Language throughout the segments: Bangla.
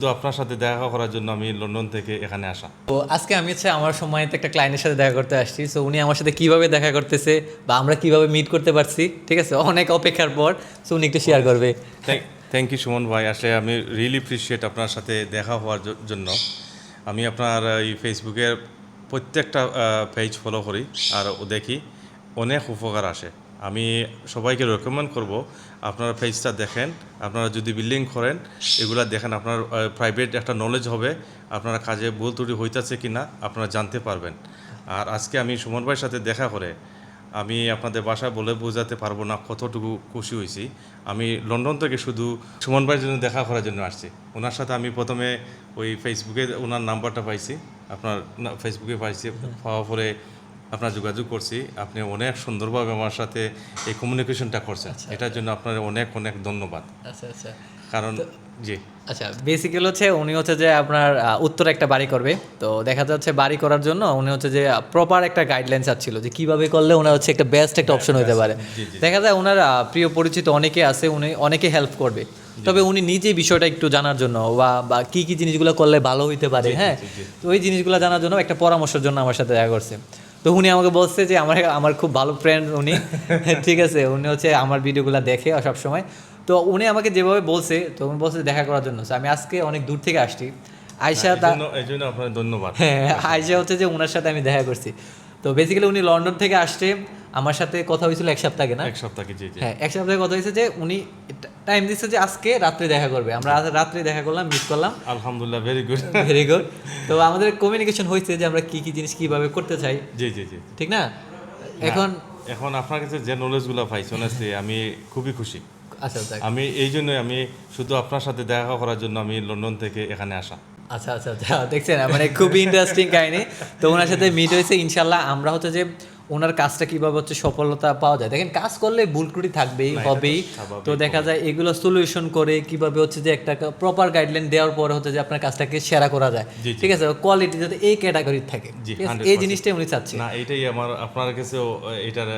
তো আপনার সাথে দেখা করার জন্য আমি লন্ডন থেকে এখানে আসা। তো আজকে আমি হচ্ছে আমার সময়তে একটা ক্লায়েন্টের সাথে দেখা করতে আসছি। সো উনি আমার সাথে কীভাবে দেখা করতেছে বা আমরা কীভাবে মিট করতে পারছি ঠিক আছে? অনেক অপেক্ষার পর সো উনি একটু শেয়ার করবে। থ্যাংক ইউ সুমন ভাই। আসলে আমি রিয়েলি অ্যাপ্রিসিয়েট আপনার সাথে দেখা হওয়ার জন্য। আমি আপনার এই ফেসবুকের প্রত্যেকটা পেজ ফলো করি আর ও দেখি অনেক উপকার আসে। আমি সবাইকে রেকমেন্ড করব, আপনারা পেজটা দেখেন, আপনারা যদি বিল্ডিং করেন, এগুলা দেখেন, আপনার প্রাইভেট একটা নলেজ হবে, আপনারা কাজে ভুল ত্রুটি হইতেছে কি না আপনারা জানতে পারবেন। আর আজকে আমি সুমন ভাইয়ের সাথে দেখা করে, আমি আপনাদের বাসায় বলে বোঝাতে পারব না কতটুকু খুশি হয়েছি। আমি লন্ডন থেকে শুধু সুমন ভাইয়ের জন্য দেখা করার জন্য আসছি। ওনার সাথে আমি প্রথমে ওই ফেসবুকে ওনার নাম্বারটা পাইছি। আপনার ফেসবুকে পাইছি, পাওয়ার পরে আপনার যোগাযোগ করছি। আপনি অনেক সুন্দরভাবে আমার সাথে এই কমিউনিকেশনটা করছেন। এটার জন্য আপনার অনেক অনেক ধন্যবাদ। আচ্ছা আচ্ছা। কারণ জি। আচ্ছা বেসিক্যালি হচ্ছে উনি হচ্ছে যে আপনার উত্তরে একটা বাড়ি করবে। তো দেখা যাচ্ছে বাড়ি করার জন্য উনি হচ্ছে যে প্রপার একটা গাইডলাইন চাচ্ছিল যে কীভাবে করলে ওনার হচ্ছে একটা বেস্ট একটা অপশন হতে পারে। দেখা যায় ওনার প্রিয় পরিচিত অনেকে আছে উনি অনেকে হেল্প করবে। তবে উনি নিজে বিষয়টা একটু জানার জন্য বা বা কি কি জিনিসগুলো করলে ভালো হইতে পারে হ্যাঁ? তো ওই জিনিসগুলো জানার জন্য একটা পরামর্শের জন্য আমার সাথে দেখা করছে। তো উনি আমাকে বলছে যে আমার আমার খুব ভালো ফ্রেন্ড উনি। ঠিক আছে উনি হচ্ছে আমার ভিডিওগুলো দেখে সব সময় তো উনি আমাকে যেভাবে বলছে তো উনি বলছে দেখা করার জন্য। আমি আজকে অনেক দূর থেকে আসছি। আয়সা তার তা এই জন্য আপনার ধন্যবাদ। হ্যাঁ আয়সা হচ্ছে যে ওনার সাথে আমি দেখা করছি। তো বেসিক্যালি উনি লন্ডন থেকে আসছে। আমার সাথে কথা হয়েছিল এক সপ্তাহ আগে না? এক সপ্তাহ জি জি। হ্যাঁ এক সপ্তাহে কথা হয়েছে যে উনি টাইম দিচ্ছে যে আজকে রাত্রে দেখা করবে। আমরা আজ রাত্রে দেখা করলাম মিট করলাম। আলহামদুলিল্লাহ ভেরি গুড ভেরি গুড তো আমাদের কমিউনিকেশন হয়েছে যে আমরা কি কি জিনিস কীভাবে করতে চাই। জি জি জি। ঠিক না? এখন এখন আপনার কাছে যে নলেজগুলো পাইছি honestly আমি খুবই খুশি। আচ্ছা আচ্ছা আমি এই জন্যই আমি শুধু আপনার সাথে দেখা করার জন্য আমি লন্ডন থেকে এখানে আসা। আচ্ছা আচ্ছা আচ্ছা দেখছেন মানে খুবই ইন্টারেস্টিং কাহিনী। তো ওনার সাথে মিট হয়েছে, ইনশাল্লাহ আমরা হচ্ছে যে ওনার কাজটা কীভাবে হচ্ছে সফলতা পাওয়া যায়? দেখেন কাজ করলে ভুল ত্রুটি থাকবেই হবেই। তো দেখা যায় এগুলো সলিউশন করে কীভাবে হচ্ছে যে একটা প্রপার গাইডলাইন দেওয়ার পরে হচ্ছে যে আপনার কাজটাকে সেরা করা যায়। ঠিক আছে? কোয়ালিটি যাতে এই ক্যাটাগরির থাকে। জি, ঠিক আছে? 100% এই জিনিসটাই উনি চাচ্ছে না এটাই আমার আপনার কাছেও এটার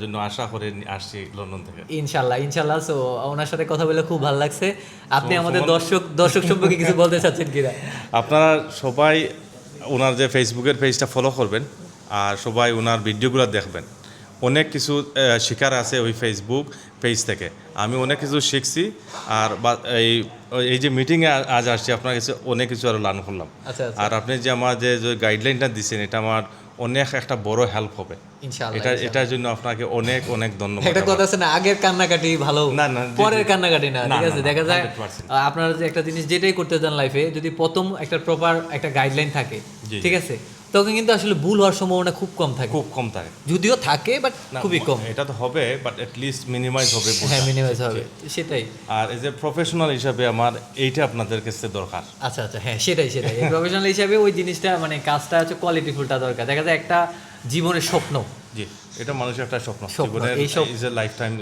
জন্য আশা করে আসছি লন্ডন থেকে। ইনশাল্লাহ ইনশাল্লাহ। সো ওনার সাথে কথা বলে খুব ভালো লাগছে। আপনি আমাদের দর্শক দর্শক সম্পর্কে কিছু বলতে চাচ্ছেন কিনা? আপনারা সবাই ওনার যে ফেসবুকের পেজটা ফলো করবেন। আর সবাই ওনার ভিডিওগুলো দেখবেন। অনেক কিছু শেখার আছে ওই ফেসবুক পেজ থেকে। আমি অনেক কিছু শিখছি আর এই এই যে মিটিংয়ে আজ আসছি আপনার কাছে অনেক কিছু আরও লার্ন করলাম। আচ্ছা আচ্ছা। আর আপনি যে আমার যে গাইডলাইনটা দিচ্ছেন এটা আমার অনেক একটা বড় হেল্প হবে। এটা এটার জন্য আপনাকে অনেক অনেক ধন্যবাদ। একটা কথা আছে না আগের কান্নাকাটি ভালো না, না, পরের কান্নাকাটি না ঠিক আছে? দেখা যায় 100% আপনারা যে একটা জিনিস যেটাই করতে চান লাইফে যদি প্রথম একটা প্রপার একটা গাইডলাইন থাকে ঠিক আছে? তখন কিন্তু আসলে ভুল হওয়ার সম্ভাবনা খুব কম থাকে। খুব কম থাকে। যদিও থাকে বাট খুবই কম। এটা তো হবে বাট লিস্ট মিনিমাইজ হবে হ্যাঁ মিনিমাইজ হবে সেটাই। আর এজ এ প্রফেশনাল হিসাবে আমার এইটা আপনাদের কাছে দরকার। আচ্ছা আচ্ছা হ্যাঁ সেটাই সেটাই। প্রফেশনাল হিসাবে ওই জিনিসটা মানে কাজটা হচ্ছে কোয়ালিটিফুলটা দরকার। দেখা যায় একটা জীবনের স্বপ্ন। জি এটা মানুষের একটা স্বপ্ন। স্বপ্ন, জীবনের is a lifetime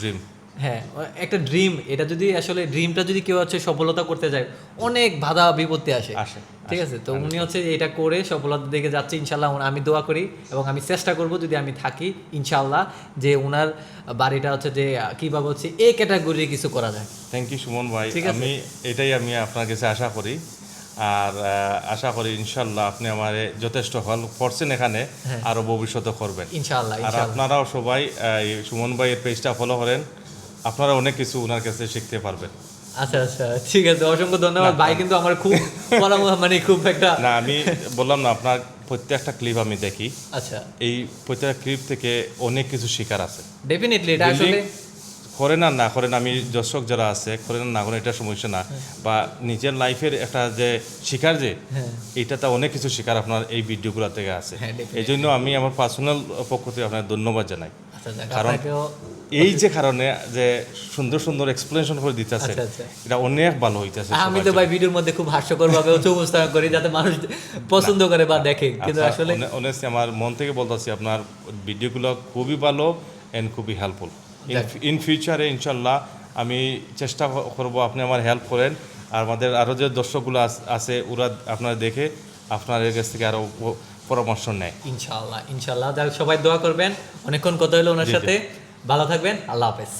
dream হ্যাঁ একটা ড্রিম এটা যদি আসলে ড্রিমটা যদি কেউ হচ্ছে সফলতা করতে যায় অনেক বাধা বিপত্তি আসে। আসে, ঠিক আছে? তো উনি হচ্ছে এটা করে সফলতা দিকে যাচ্ছে ইনশাল্লাহ আমি দোয়া করি এবং আমি চেষ্টা করব যদি আমি থাকি ইনশাল্লাহ যে ওনার বাড়িটা হচ্ছে যে কীভাবে হচ্ছে এই ক্যাটাগরি কিছু করা যায়। থ্যাংক ইউ সুমন ভাই। ঠিক আছে। আমি এটাই আমি আপনার কাছে আশা করি। আর আশা করি ইনশাল্লাহ আপনি আমার যথেষ্ট হেল্প করছেন এখানে আরও ভবিষ্যতে করবেন। ইনশাল্লাহ আর আপনারাও সবাই সুমন ভাইয়ের পেজটা ফলো করেন। আপনারা অনেক কিছু ওনার কাছে শিখতে পারবেন। আচ্ছা আচ্ছা ঠিক আছে অসংখ্য ধন্যবাদ। ভাই কিন্তু আমার খুব মানে খুব একটা না আমি বললাম না আপনার প্রত্যেকটা ক্লিপ আমি দেখি। আচ্ছা। এই প্রত্যেকটা ক্লিপ থেকে অনেক কিছু শেখার আছে। ডেফিনেটলি এটা আসলে করেন আর না করেন আমি দর্শক যারা আছে করেন না করেন এটা সমস্যা না। বা নিজের লাইফের একটা যে শিকার যে হ্যাঁ। এইটাতে অনেক কিছু শিকার আপনার এই ভিডিওগুলো থেকে আছে। হ্যাঁ, এই জন্য আমি আমার পার্সোনাল পক্ষ থেকে আপনার ধন্যবাদ জানাই। আচ্ছা কারণ এই যে কারণে যে সুন্দর সুন্দর এক্সপ্লেনেশন করে দিতেছে আচ্ছা, আচ্ছা। এটা অনেক ভালো হইতেছে আমি তো ভাই ভিডিওর মধ্যে খুব হাস্যকর ভাবে উপস্থাপন করি যাতে মানুষ পছন্দ করে বা দেখে। কিন্তু আসলে অনেস্টলি আমার মন থেকে বলতেছি আপনার ভিডিওগুলো খুবই ভালো এন্ড খুবই হেল্পফুল ইন ফিউচারে ইনশাল্লাহ আমি চেষ্টা করব আপনি আমার হেল্প করেন। আর আমাদের আরও যে দর্শকগুলো আছে ওরা আপনারা দেখে আপনাদের কাছ থেকে আরও পরামর্শ নেয়। ইনশাল্লাহ ইনশাল্লাহ সবাই দোয়া করবেন। অনেকক্ষণ কথা হলো ওনার সাথে। ভালো থাকবেন। আল্লাহ হাফেজ।